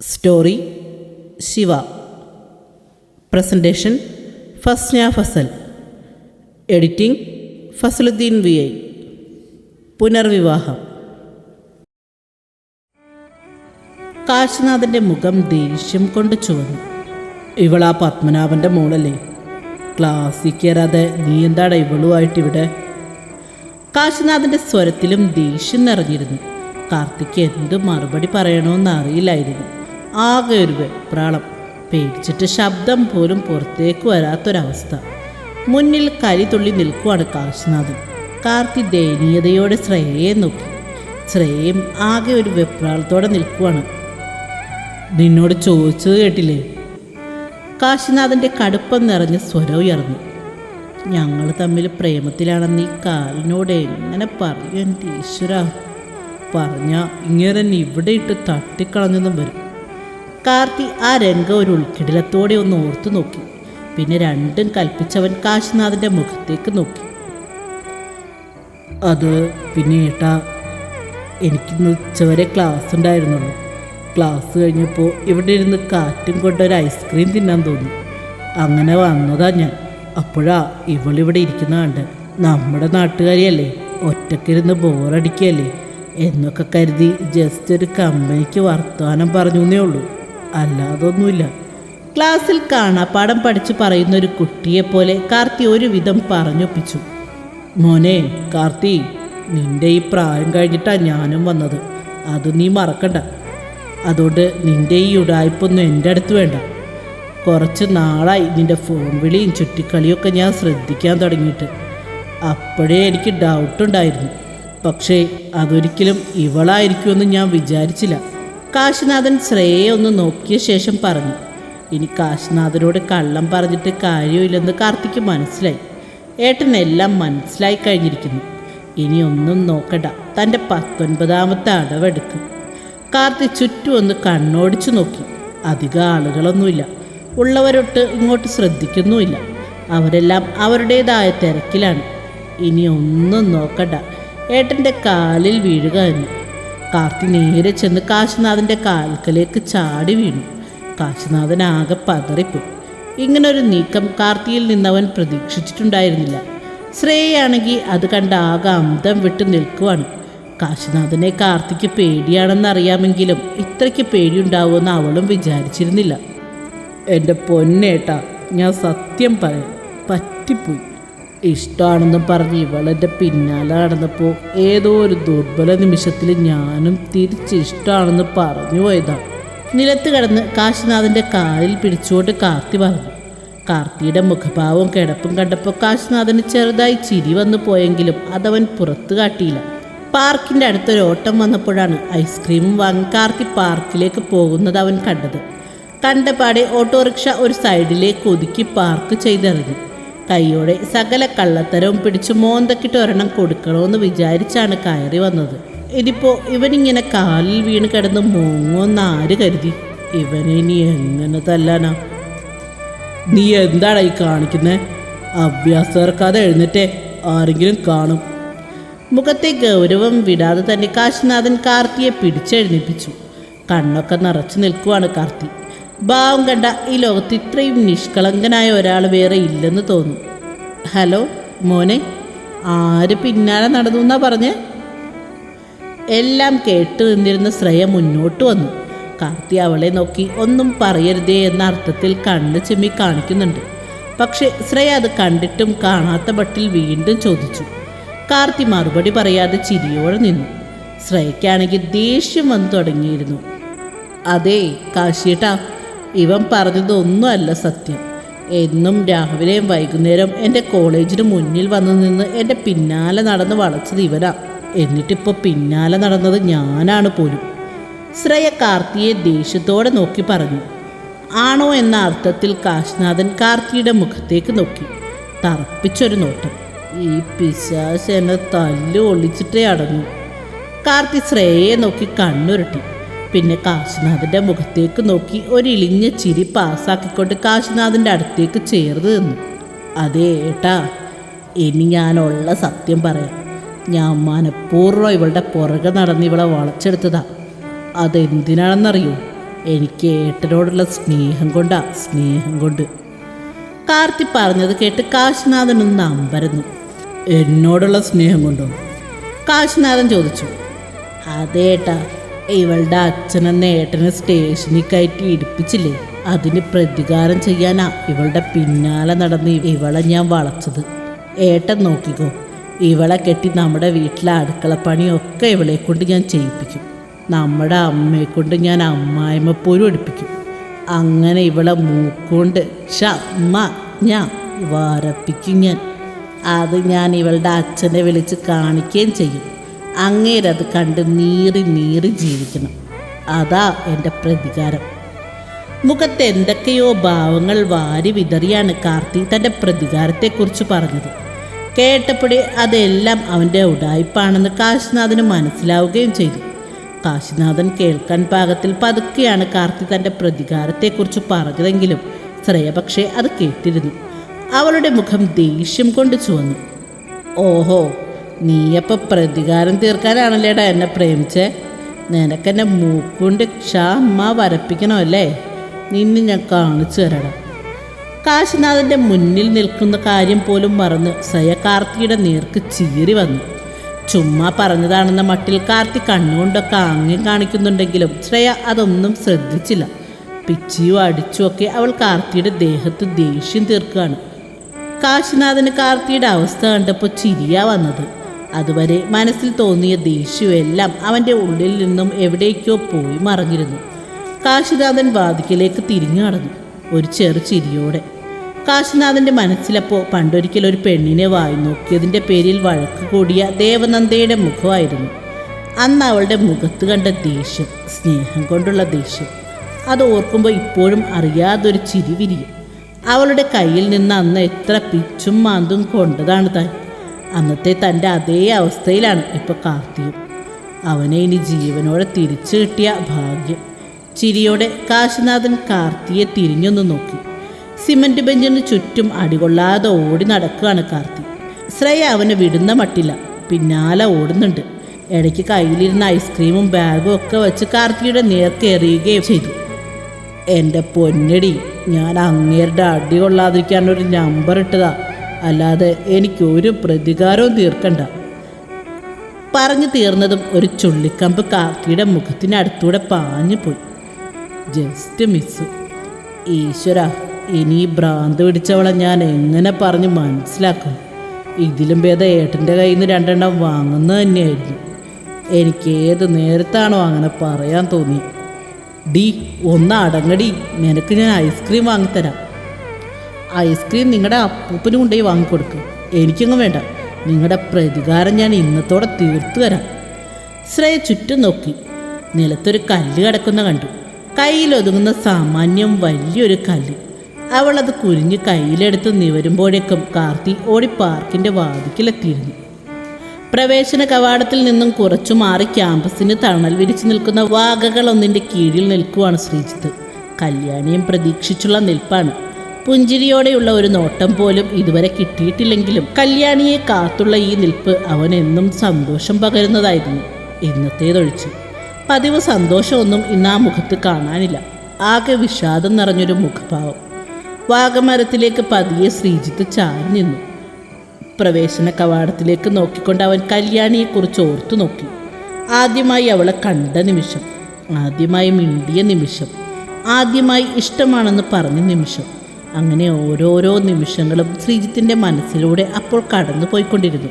Story Shiva presentation Fasna Fasal editing Fasaluddin V I പുനർവിവാഹം കാശിനാഥന്റെ മുഖം ദേഷ്യം കൊണ്ട് ചുവന്നു. ഇവളാ പത്മനാഭന്റെ മോളല്ലേ? ക്ലാസ്സിൽ കയറാതെ നീ എന്താടാ ഇവളുമായിട്ട് ഇവിടെ കാശിനാഥന്റെ സ്വരത്തിലും ദേഷ്യം നിറഞ്ഞിരുന്നു. കാർത്തിക്ക് എന്ത് മറുപടി പറയണമെന്ന് അറിയില്ലായിരുന്നു. ആകെ ഒരു വെപ്രാളം. പേടിച്ചിട്ട് ശബ്ദം പോലും പുറത്തേക്ക് വരാത്തൊരവസ്ഥ. മുന്നിൽ കരി തുള്ളി നിൽക്കുവാണ് കാശിനാഥൻ. കാർത്തി ദയനീയതയോടെ ശ്രേയയെ നോക്കി. ശ്രേയയും ആകെ ഒരു വെപ്രാളത്തോടെ നിൽക്കുവാണ്. നിന്നോട് ചോദിച്ചത് കേട്ടില്ലേ? കാശിനാഥന്റെ കടുപ്പം നിറഞ്ഞ സ്വരം ഉയർന്നു. ഞങ്ങൾ തമ്മിൽ പ്രേമത്തിലാണെന്ന് ഈ കാലിനോട് എങ്ങനെ പറയും എന്റെ ഈശ്വര. പറഞ്ഞ ഇങ്ങനെ തന്നെ ഇവിടെ ഇട്ട് തട്ടിക്കളഞ്ഞെന്നും വരും. കാർത്തി ആ രംഗം ഒരു ഉൾക്കിടിലത്തോടെ ഒന്ന് ഓർത്തു നോക്കി. പിന്നെ രണ്ടും കൽപ്പിച്ചവൻ കാശിനാഥന്റെ മുഖത്തേക്ക് നോക്കി. അത് പിന്നെ ഏട്ടാ എനിക്കിന്ന് ഉച്ചവരെ ക്ലാസ് ഉണ്ടായിരുന്നുള്ളൂ. ക്ലാസ് കഴിഞ്ഞപ്പോൾ ഇവിടെ ഇരുന്ന് കാറ്റും കൊണ്ടൊരു ഐസ്ക്രീം തിന്നാൻ തോന്നി. അങ്ങനെ വന്നതാ ഞാൻ. അപ്പോഴാ ഇവളിവിടെ ഇരിക്കുന്ന കണ്ട് നമ്മുടെ നാട്ടുകാരിയല്ലേ? ഒറ്റക്കിരുന്ന് ബോറടിക്കുകയല്ലേ എന്നൊക്കെ കരുതി ജസ്റ്റ് ഒരു കമ്പനിക്ക് വർത്തമാനം പറഞ്ഞു എന്നേ ഉള്ളൂ. അല്ലാതൊന്നുമില്ല. ക്ലാസ്സിൽ കാണാപ്പാടം പഠിച്ച് പറയുന്ന ഒരു കുട്ടിയെപ്പോലെ കാർത്തി ഒരുവിധം പറഞ്ഞൊപ്പിച്ചു. മോനെ കാർത്തി നിന്റെ ഈ പ്രായം കഴിഞ്ഞിട്ടാണ് ഞാനും വന്നത്. അത് നീ മറക്കണ്ട. അതുകൊണ്ട് നിന്റെ ഈ ഉടായ്പൊന്നും എന്റെ അടുത്ത് വേണ്ട. കുറച്ച് നാളായി ഇതിന്റെ ഫോൺ വിളിയും ചുറ്റിക്കളിയൊക്കെ ഞാൻ ശ്രദ്ധിക്കാൻ തുടങ്ങിയിട്ട്. അപ്പോഴേ എനിക്ക് ഡൗട്ടുണ്ടായിരുന്നു പക്ഷേ അതൊരിക്കലും ഇവളായിരിക്കുമെന്ന് ഞാൻ വിചാരിച്ചില്ല. കാശിനാഥൻ ശ്രേയെ ഒന്ന് നോക്കിയ ശേഷം പറഞ്ഞു ഇനി കാശിനാഥനോട് കള്ളം പറഞ്ഞിട്ട് കാര്യമില്ലെന്ന് കാർത്തിക്ക് മനസ്സിലായി. ഏട്ടൻ എല്ലാം മനസ്സിലായി കഴിഞ്ഞിരിക്കുന്നു. ഇനി ഒന്നും നോക്കണ്ട. തന്റെ പത്തൊൻപതാമത്തെ അടവെടുക്കും. കാർത്തി ചുറ്റും ഒന്ന് കണ്ണോടിച്ചു നോക്കി. അധികം ആളുകളൊന്നുമില്ല. ഉള്ളവരൊട്ട് ഇങ്ങോട്ട് ശ്രദ്ധിക്കുന്നുമില്ല. അവരെല്ലാം അവരുടേതായ തിരക്കിലാണ്. ഇനി ഒന്നും നോക്കണ്ട. ഏട്ടന്റെ കാലിൽ വീഴുക എന്ന്. കാർത്തി നേരെ ചെന്ന് കാശിനാഥന്റെ കാൽക്കലേക്ക് ചാടി വീണു. കാശിനാഥൻ ആകെ പതറിപ്പോയി. ഇങ്ങനൊരു നീക്കം കാർത്തിയിൽ നിന്നവൻ പ്രതീക്ഷിച്ചിട്ടുണ്ടായിരുന്നില്ല. ശ്രേയാണെങ്കിൽ അത് കണ്ട ആകെ അന്തം വിട്ട് നിൽക്കുവാണ്. കാശിനാഥനെ കാർത്തിക്ക് പേടിയാണെന്നറിയാമെങ്കിലും ഇത്രയ്ക്ക് പേടിയുണ്ടാവുമെന്ന് അവളും വിചാരിച്ചിരുന്നില്ല. എന്റെ പൊന്നേട്ട ഞാൻ സത്യം പറയാം പറ്റിപ്പോയി. ഇഷ്ടമാണെന്ന് പറഞ്ഞ് ഇവളെന്റെ പിന്നാലെ നടന്നപ്പോൾ ഏതോ ഒരു ദുർബല നിമിഷത്തിൽ ഞാനും തിരിച്ച് ഇഷ്ടമാണെന്ന് പറഞ്ഞു പോയതാണ് നിലത്ത് കിടന്ന് കാശിനാഥന്റെ കാലിൽ പിടിച്ചുകൊണ്ട് കാർത്തി പറഞ്ഞു. കാർത്തിയുടെ മുഖഭാവവും കിടപ്പും കണ്ടപ്പോൾ കാശിനാഥന് ചെറുതായി ചിരി വന്നു പോയെങ്കിലും അതവൻ പുറത്തു കാട്ടിയില്ല. പാർക്കിന്റെ അടുത്തൊരു ഓട്ടം വന്നപ്പോഴാണ് ഐസ്ക്രീമും വാങ്ങി കാർത്തി പാർക്കിലേക്ക് പോകുന്നത് അവൻ കണ്ടത്. കണ്ടപാടെ ഓട്ടോറിക്ഷ ഒരു സൈഡിലേക്ക് ഒതുക്കി പാർക്ക് ചെയ്തിറങ്ങി കൈയോടെ സകല കള്ളത്തരവും പിടിച്ച് മോന്തക്കിട്ട് ഒരെണ്ണം കൊടുക്കണമെന്ന് വിചാരിച്ചാണ് കയറി വന്നത്. ഇതിപ്പോ ഇവനിങ്ങനെ കാലിൽ വീണ് കിടന്ന് മോങ്ങോന്ന് ആര് കരുതി? ഇവനെ ഇനി എങ്ങനെ തല്ലാനാ? നീ എന്താണ് ഈ കാണിക്കുന്നത് അഭ്യാസർക്കാതെ എഴുന്നേറ്റേ ആരെങ്കിലും കാണും. മുഖത്തെ ഗൗരവം വിടാതെ തന്നെ കാശിനാഥൻ കാർത്തിയെ പിടിച്ചെഴുന്നിപ്പിച്ചു. കണ്ണൊക്കെ നിറച്ചു നിൽക്കുവാണ് കാർത്തി. ഭാവം കണ്ട ഈ ലോകത്ത് ഇത്രയും നിഷ്കളങ്കനായ ഒരാൾ വേറെ ഇല്ലെന്ന് തോന്നും. ഹലോ മോനെ ആര് പിന്നാലെ നടന്നു എന്നാ പറഞ്ഞേ? എല്ലാം കേട്ടു നിന്നിരുന്ന ശ്രേയ മുന്നോട്ട് വന്നു. കാർത്തി അവളെ നോക്കി ഒന്നും പറയരുതേ എന്ന അർത്ഥത്തിൽ കണ്ണ് ചെമ്മി കാണിക്കുന്നുണ്ട്. പക്ഷെ ശ്രേയ അത് കണ്ടിട്ടും കാണാത്ത ബട്ടിൽ വീണ്ടും ചോദിച്ചു. കാർത്തി മറുപടി പറയാതെ ചിരിയോടെ നിന്നു. ശ്രേയയ്ക്കാണെങ്കിൽ ദേഷ്യം വന്നു തുടങ്ങിയിരുന്നു. അതെ കാശിയേട്ടാ ഇവൻ പറഞ്ഞതൊന്നുമല്ല സത്യം. എന്നും രാവിലെയും വൈകുന്നേരം എന്റെ കോളേജിന് മുന്നിൽ വന്നു നിന്ന് എന്റെ പിന്നാലെ നടന്ന് വളച്ചത് ഇവനാ. എന്നിട്ടിപ്പോൾ പിന്നാലെ നടന്നത് ഞാനാണ് പോലും. ശ്രേയ കാർത്തിയെ ദേഷ്യത്തോടെ നോക്കി പറഞ്ഞു. ആണോ എന്ന അർത്ഥത്തിൽ കാശ്നാഥൻ കാർത്തിയുടെ മുഖത്തേക്ക് നോക്കി. തറപ്പിച്ചൊരു നോട്ടം. ഈ പിശാശ് എന്നെ തല്ലു ഒളിച്ചിട്ടേ അടങ്ങി. കാർത്തി ശ്രേയയെ നോക്കി കണ്ണുരുട്ടി. പിന്നെ കാശിനാഥന്റെ മുഖത്തേക്ക് നോക്കി ഒരിളിഞ്ഞ ചിരി പാസ്സാക്കിക്കൊണ്ട് കാശിനാഥന്റെ അടുത്തേക്ക് ചേർന്ന് നിന്നു. അതേ ഏട്ടാ ഇനി ഞാനുള്ള സത്യം പറയാം. ഞാൻ മനഃപൂർവം ഇവളുടെ പുറകെ നടന്ന് ഇവളെ വളച്ചെടുത്തതാ. അതെന്തിനാണെന്നറിയോ? എനിക്ക് ഏട്ടനോടുള്ള സ്നേഹം കൊണ്ടാ സ്നേഹം കൊണ്ട്. കാർത്തി പറഞ്ഞത് കേട്ട് കാശിനാഥനൊന്ന് അമ്പരന്നു. എന്നോടുള്ള സ്നേഹം കൊണ്ടോ? കാശിനാഥൻ ചോദിച്ചു. അതേട്ടാ ഇവളുടെ അച്ഛനും നേട്ടനെ സ്റ്റേഷനിൽ കയറ്റി ഇടിപ്പിച്ചില്ലേ? അതിന് പ്രതികാരം ചെയ്യാനാ ഇവളുടെ പിന്നാലെ നടന്ന് ഇവളെ ഞാൻ വളച്ചത്. ഏട്ടൻ നോക്കിക്കോ ഇവളെ കെട്ടി നമ്മുടെ വീട്ടിലെ അടുക്കള അടുക്കളപ്പണിയൊക്കെ ഇവളെ കൊണ്ട് ഞാൻ ചെയ്യിപ്പിക്കും. നമ്മുടെ അമ്മയെ കൊണ്ട് ഞാൻ അമ്മായിമ്മ പോലും എടുപ്പിക്കും. അങ്ങനെ ഇവളെ മൂക്കൊണ്ട് ഷമ്മ ഞാൻ വരപ്പിക്കും ഞാൻ. അത് ഞാൻ ഇവളുടെ അച്ഛനെ വിളിച്ച് കാണിക്കുകയും ചെയ്യും. അങ്ങേരത് കണ്ട് നീറി നീറി ജീവിക്കണം. അതാ എന്റെ പ്രതികാരം. മുഖത്ത് എന്തൊക്കെയോ ഭാവങ്ങൾ വാരി വിതറിയാണ് കാർത്തിക് തന്റെ പ്രതികാരത്തെക്കുറിച്ച് പറഞ്ഞത്. കേട്ടപ്പോഴേ അതെല്ലാം അവന്റെ ഉടായ്പാണെന്ന് കാശിനാഥന് മനസ്സിലാവുകയും ചെയ്തു. കാശിനാഥൻ കേൾക്കാൻ പാകത്തിൽ പതുക്കെയാണ് കാർത്തി തന്റെ പ്രതികാരത്തെക്കുറിച്ച് പറഞ്ഞതെങ്കിലും ശ്രേയ പക്ഷേ അത് കേട്ടിരുന്നു. അവളുടെ മുഖം ദേഷ്യം കൊണ്ട് ചുവന്നു. ഓഹോ നീയപ്പോൾ പ്രതികാരം തീർക്കാനാണല്ലേടാ എന്നെ പ്രേമിച്ചേ? നിനക്കെന്നെ മൂക്കൊണ്ട് ക്ഷമ വരപ്പിക്കണമല്ലേ? നിന്നെ ഞാൻ കാണിച്ചു തരണം കാശിനാഥന്റെ മുന്നിൽ നിൽക്കുന്ന കാര്യം പോലും മറന്ന് സയ കാർത്തിയുടെ നേർക്ക് ചീറി വന്നു. ചുമ്മാ പറഞ്ഞതാണെന്ന മട്ടിൽ കാർത്തി കണ്ണുകൊണ്ടൊക്കെ ആംഗ്യം കാണിക്കുന്നുണ്ടെങ്കിലും ശ്രേയ അതൊന്നും ശ്രദ്ധിച്ചില്ല. പിച്ചിയോ അടിച്ചുമൊക്കെ അവൾ കാർത്തിയുടെ ദേഹത്ത് ദേഷ്യം തീർക്കുകയാണ്. കാശിനാഥന് കാർത്തിയുടെ അവസ്ഥ കണ്ടപ്പോൾ ചിരിയാ വന്നത്. അതുവരെ മനസ്സിൽ തോന്നിയ ദേഷ്യമെല്ലാം അവന്റെ ഉള്ളിൽ നിന്നും എവിടേക്കോ പോയി മറഞ്ഞിരുന്നു. കാശിനാഥൻ വാതിക്കലേക്ക് തിരിഞ്ഞു നടന്നു ഒരു ചെറു ചിരിയോടെ. കാശിനാഥന്റെ മനസ്സിലപ്പോൾ പണ്ടൊരിക്കൽ ഒരു പെണ്ണിനെ വായി നോക്കിയതിന്റെ പേരിൽ വഴക്ക് കൂടിയ ദേവനന്ദയുടെ മുഖമായിരുന്നു. അന്ന് അവളുടെ മുഖത്ത് കണ്ട ദേഷ്യം സ്നേഹം കൊണ്ടുള്ള ദേഷ്യം. അത് ഓർക്കുമ്പോൾ ഇപ്പോഴും അറിയാതൊരു ചിരി വിരിയും. അവളുടെ കയ്യിൽ നിന്ന് അന്ന് എത്ര പിച്ചും മാന്തും കൊണ്ടതാണ് താൻ അന്നത്തെ തന്റെ അതേ അവസ്ഥയിലാണ് ഇപ്പോൾ കാർത്തിയും. അവനെ ഇനി ജീവനോടെ തിരിച്ചു കിട്ടിയ ഭാഗ്യം. ചിരിയോടെ കാശിനാഥൻ കാർത്തിയെ തിരിഞ്ഞൊന്ന് നോക്കി. സിമന്റ് ബെഞ്ചിന് ചുറ്റും അടികൊള്ളാതെ ഓടി നടക്കുകയാണ് കാർത്തി. ശ്രേയ അവനെ വിടുന്ന മട്ടില്ല. പിന്നാലെ ഓടുന്നുണ്ട്. ഇടയ്ക്ക് കയ്യിലിരുന്ന ഐസ്ക്രീമും ബാഗും ഒക്കെ വെച്ച് കാർത്തിയുടെ നേർക്ക് എറിയുകയും ചെയ്തു. എന്റെ പൊന്നടി ഞാൻ അങ്ങേരുടെ അടി കൊള്ളാതിരിക്കാൻ ഒരു നമ്പർ ഇട്ടതാ. അല്ലാതെ എനിക്ക് ഒരു പ്രതികാരവും തീർക്കണ്ട. പറഞ്ഞു തീർന്നതും ഒരു ചുള്ളിക്കമ്പ് കാക്കിയുടെ മുഖത്തിനടുത്തൂടെ പാഞ്ഞു പോയി. ജസ്റ്റ് മിസ് ഈശ്വര ഇനി ഭ്രാന്ത് പിടിച്ചവളെ ഞാൻ എങ്ങനെ പറഞ്ഞ് മനസ്സിലാക്കും? ഇതിലും ഭേദം ഏട്ടന്റെ കയ്യിൽ നിന്ന് രണ്ടെണ്ണം വാങ്ങുന്നത് തന്നെയായിരുന്നു. എനിക്ക് നേരത്താണോ അങ്ങനെ പറയാൻ തോന്നി ഡി ഒന്ന് അടങ്ങടി. നിനക്ക് ഞാൻ ഐസ്ക്രീം വാങ്ങിത്തരാം. ഐസ്ക്രീം നിങ്ങളുടെ അപ്പൂപ്പന് കൊണ്ടുപോയി വാങ്ങിക്കൊടുക്കും. എനിക്കൊന്നും വേണ്ട. നിങ്ങളുടെ പ്രതികാരം ഞാൻ ഇന്നത്തോടെ തീർത്തു തരാം. ശ്രേയ ചുറ്റും നോക്കി. നിലത്തൊരു കല്ല് കിടക്കുന്ന കണ്ടു. കയ്യിലൊതുങ്ങുന്ന സാമാന്യം വലിയൊരു കല്ല്. അവൾ അത് കുരിഞ്ഞ് കയ്യിലെടുത്ത് നിവരുമ്പോഴേക്കും കാർത്തി ഓടി പാർക്കിന്റെ വാതിക്കിലെത്തിയിരുന്നു. പ്രവേശന കവാടത്തിൽ നിന്നും കുറച്ചു മാറി ക്യാമ്പസിന് തണൽ വിരിച്ചു നിൽക്കുന്ന വാഗകളൊന്നിന്റെ കീഴിൽ നിൽക്കുവാണ് ശ്രീജിത്ത്. കല്യാണിയും പ്രതീക്ഷിച്ചുള്ള നിൽപ്പാണ്. പുഞ്ചിരിയോടെയുള്ള ഒരു നോട്ടം പോലും ഇതുവരെ കിട്ടിയിട്ടില്ലെങ്കിലും കല്യാണിയെ കാത്തുള്ള ഈ നിൽപ്പ് അവനെന്നും സന്തോഷം പകരുന്നതായിരുന്നു. ഇന്നത്തേതൊഴിച്ചു. പതിവ് സന്തോഷമൊന്നും ഇന്ന് ആ മുഖത്ത് കാണാനില്ല. ആകെ വിഷാദം നിറഞ്ഞൊരു മുഖഭാവം. വാഗമരത്തിലേക്ക് പതിയെ ശ്രീജിത്ത് ചാരി നിന്നു. പ്രവേശന കവാടത്തിലേക്ക് നോക്കിക്കൊണ്ട് അവൻ കല്യാണിയെക്കുറിച്ച് ഓർത്തു നോക്കി. ആദ്യമായി അവളെ കണ്ട നിമിഷം ആദ്യമായി മിണ്ടിയ നിമിഷം ആദ്യമായി ഇഷ്ടമാണെന്ന് പറഞ്ഞ നിമിഷം അങ്ങനെ ഓരോരോ നിമിഷങ്ങളും ശ്രീജിത്തിന്റെ മനസ്സിലൂടെ അപ്പോൾ കടന്നു പോയിക്കൊണ്ടിരുന്നു.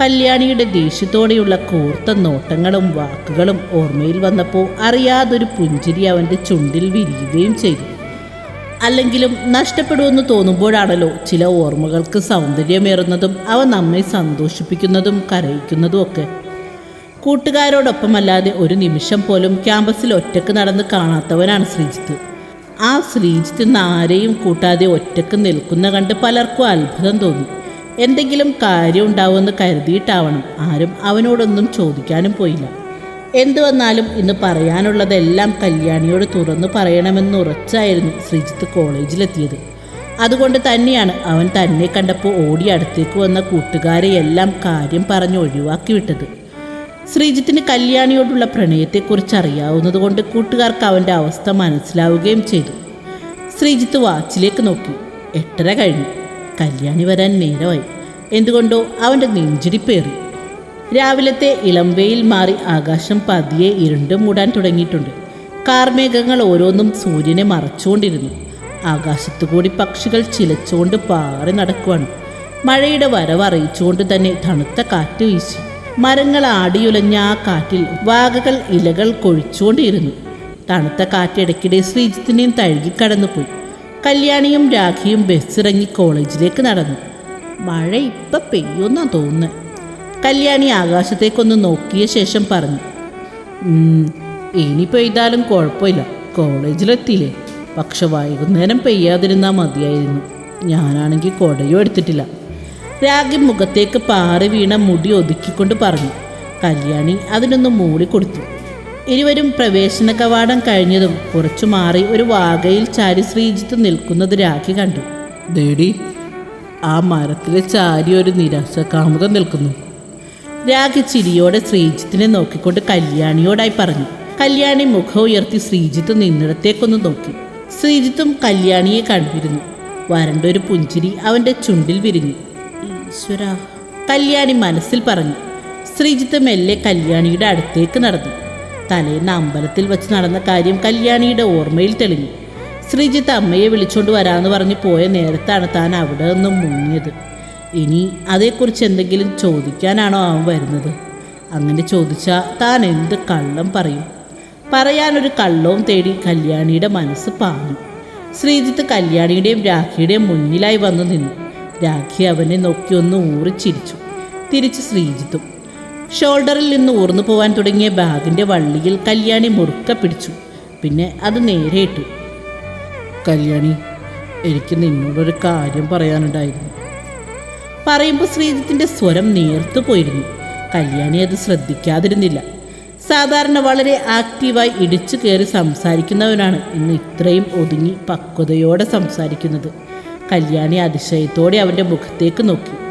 കല്യാണിയുടെ ദേഷ്യത്തോടെയുള്ള കൂർത്ത നോട്ടങ്ങളും വാക്കുകളും ഓർമ്മയിൽ വന്നപ്പോൾ അറിയാതൊരു പുഞ്ചിരി അവന്റെ ചുണ്ടിൽ വിരിയുകയും ചെയ്തു. അല്ലെങ്കിലും നഷ്ടപ്പെടുമെന്ന് തോന്നുമ്പോഴാണല്ലോ ചില ഓർമ്മകൾക്ക് സൗന്ദര്യമേറുന്നതും അവ നമ്മെ സന്തോഷിപ്പിക്കുന്നതും കരയിക്കുന്നതും ഒക്കെ. കൂട്ടുകാരോടൊപ്പമല്ലാതെ ഒരു നിമിഷം പോലും ക്യാമ്പസിൽ ഒറ്റയ്ക്ക് നടന്ന് കാണാത്തവനാണ് ശ്രീജിത്ത്. ആ ശ്രീജിത്ത് ആരെയും കൂട്ടാതെ ഒറ്റയ്ക്ക് നിൽക്കുന്ന കണ്ട് പലർക്കും അത്ഭുതം തോന്നി. എന്തെങ്കിലും കാര്യം ഉണ്ടാവുമെന്ന് കരുതിയിട്ടാവണം. ആരും അവനോടൊന്നും ചോദിക്കാനും പോയില്ല. എന്തു വന്നാലും ഇന്ന് പറയാനുള്ളതെല്ലാം കല്യാണിയോട് തുറന്നു പറയണമെന്ന് ഉറച്ചായിരുന്നു ശ്രീജിത്ത് കോളേജിലെത്തിയത്. അതുകൊണ്ട് തന്നെയാണ് അവൻ തന്നെ കണ്ടപ്പോൾ ഓടി അടുത്തേക്ക് വന്ന കൂട്ടുകാരെയെല്ലാം കാര്യം പറഞ്ഞ് ഒഴിവാക്കി വിട്ടത് ശ്രീജിത്തിന് കല്യാണിയോടുള്ള പ്രണയത്തെക്കുറിച്ച് അറിയാവുന്നതുകൊണ്ട് കൂട്ടുകാർക്ക് അവന്റെ അവസ്ഥ മനസ്സിലാവുകയും ചെയ്തു. ശ്രീജിത്ത് വാച്ചിലേക്ക് നോക്കി. എട്ടര കഴിഞ്ഞു. കല്യാണി വരാൻ നേരമായി. എന്തുകൊണ്ടോ അവന്റെ നെഞ്ചിരിപ്പേറി രാവിലത്തെ ഇളംവെയിൽ മാറി ആകാശം പതിയെ ഇരുണ്ട് മൂടാൻ തുടങ്ങിയിട്ടുണ്ട്. കാർമേഘങ്ങൾ ഓരോന്നും സൂര്യനെ മറച്ചുകൊണ്ടിരുന്നു. ആകാശത്തു കൂടി പക്ഷികൾ ചിലച്ചുകൊണ്ട് പാറി നടക്കുവാണ്. മഴയുടെ വരവ് അറിയിച്ചുകൊണ്ട് തന്നെ തണുത്ത കാറ്റ് വീശി. മരങ്ങൾ ആടിയുലഞ്ഞ ആ കാറ്റിൽ വാഗകൾ ഇലകൾ കൊഴിച്ചുകൊണ്ടിരുന്നു. തണുത്ത കാറ്റിടയ്ക്കിടെ ശ്രീജിത്തിനെയും തഴുകി കടന്നുപോയി. കല്യാണിയും രാഖിയും ബസ്സിറങ്ങി കോളേജിലേക്ക് നടന്നു. മഴ ഇപ്പം പെയ്യുന്നാ തോന്നുന്നത് കല്യാണി ആകാശത്തേക്കൊന്ന് നോക്കിയ ശേഷം പറഞ്ഞു "ഉം, ഇനി പെയ്താലും കുഴപ്പമില്ല. കോളേജിലെത്തിയില്ലേ. പക്ഷെ വൈകുന്നേരം പെയ്യാതിരുന്നാൽ മതിയായിരുന്നു. ഞാനാണെങ്കിൽ കുടയും എടുത്തിട്ടില്ല. രാഗി മുഖത്തേക്ക് പാറി വീണ മുടി ഒതുക്കിക്കൊണ്ട് പറഞ്ഞു. കല്യാണി അതിനൊന്ന് മൂളിക്കൊടുത്തു ഇരുവരും പ്രവേശന കവാടം കഴിഞ്ഞതും കുറച്ചു മാറി ഒരു വാഗയിൽ ചാരി ശ്രീജിത്ത് നിൽക്കുന്നത് രാഖി കണ്ടു. ദേടി ആ മരത്തിലെ ചാരി ഒരു നിരാശ കാമുകം നിൽക്കുന്നു. രാഖി ചിരിയോടെ ശ്രീജിത്തിനെ നോക്കിക്കൊണ്ട് കല്യാണിയോടായി പറഞ്ഞു. കല്യാണി മുഖം ഉയർത്തി ശ്രീജിത്ത് നിന്നിടത്തേക്കൊന്ന് നോക്കി. ശ്രീജിത്തും കല്യാണിയെ കണ്ടിരുന്നു. വരണ്ട ഒരു പുഞ്ചിരി അവന്റെ ചുണ്ടിൽ വിരിഞ്ഞു. ഈശ്വര. കല്യാണി മനസ്സിൽ പറഞ്ഞു. ശ്രീജിത്ത് മെല്ലെ കല്യാണിയുടെ അടുത്തേക്ക് നടന്നു. തലേന്ന് അമ്പലത്തിൽ വെച്ച് നടന്ന കാര്യം കല്യാണിയുടെ ഓർമ്മയിൽ തെളിഞ്ഞു. ശ്രീജിത്ത് അമ്മയെ വിളിച്ചുകൊണ്ട് വരാമെന്ന് പറഞ്ഞ് പോയ നേരത്താണ് താൻ അവിടെ നിന്നും മുങ്ങിയത്. ഇനി അതേക്കുറിച്ച് എന്തെങ്കിലും ചോദിക്കാനാണോ അവൻ വരുന്നത്? അങ്ങനെ ചോദിച്ചാൽ താൻ എന്ത് കള്ളം പറയും? പറയാനൊരു കള്ളവും തേടി കല്യാണിയുടെ മനസ്സ് പാഞ്ഞു. ശ്രീജിത്ത് കല്യാണിയുടെയും രാഖിയുടെയും മുന്നിലായി വന്നു നിന്നു. രാഖി അവനെ നോക്കി ഒന്ന് ഊറിച്ചിരിച്ചു തിരിച്ച് ശ്രീജിത്തും. ഷോൾഡറിൽ നിന്ന് ഊർന്നു പോവാൻ തുടങ്ങിയ ബാഗിന്റെ വള്ളിയിൽ കല്യാണി മുറുക്ക പിടിച്ചു. പിന്നെ അത് നേരെ ഇട്ടു. കല്യാണി എനിക്ക് നിന്നോടൊരു കാര്യം പറയാനുണ്ടായിരുന്നു. പറയുമ്പോൾ ശ്രീജിത്തിന്റെ സ്വരം നേർത്തു പോയിരുന്നു. കല്യാണി അത് ശ്രദ്ധിക്കാതിരുന്നില്ല. സാധാരണ വളരെ ആക്റ്റീവായി ഇടിച്ചു കയറി സംസാരിക്കുന്നവനാണ് ഇന്ന് ഇത്രയും ഒതുങ്ങി പക്വതയോടെ സംസാരിക്കുന്നത്. കല്യാണി അതിശയത്തോടെ അവന്റെ മുഖത്തേക്ക് നോക്കി.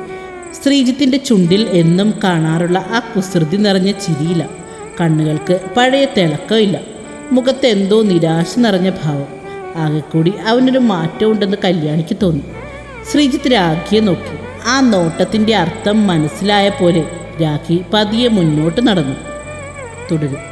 ശ്രീജിത്തിന്റെ ചുണ്ടിൽ എന്നും കാണാറുള്ള ആ കുസൃതി നിറഞ്ഞ ചിരിയില്ല. കണ്ണുകൾക്ക് പഴയ തിളക്കമില്ല മുഖത്ത് എന്തോ നിരാശ നിറഞ്ഞ ഭാവം. ആകെക്കൂടി അവനൊരു മാറ്റമുണ്ടെന്ന് കല്യാണിക്ക് തോന്നി. ശ്രീജിത്ത് രാഖിയെ നോക്കി. ആ നോട്ടത്തിന്റെ അർത്ഥം മനസ്സിലായ പോലെ രാഖി പതിയെ മുന്നോട്ട് നടന്നു. തുടരും.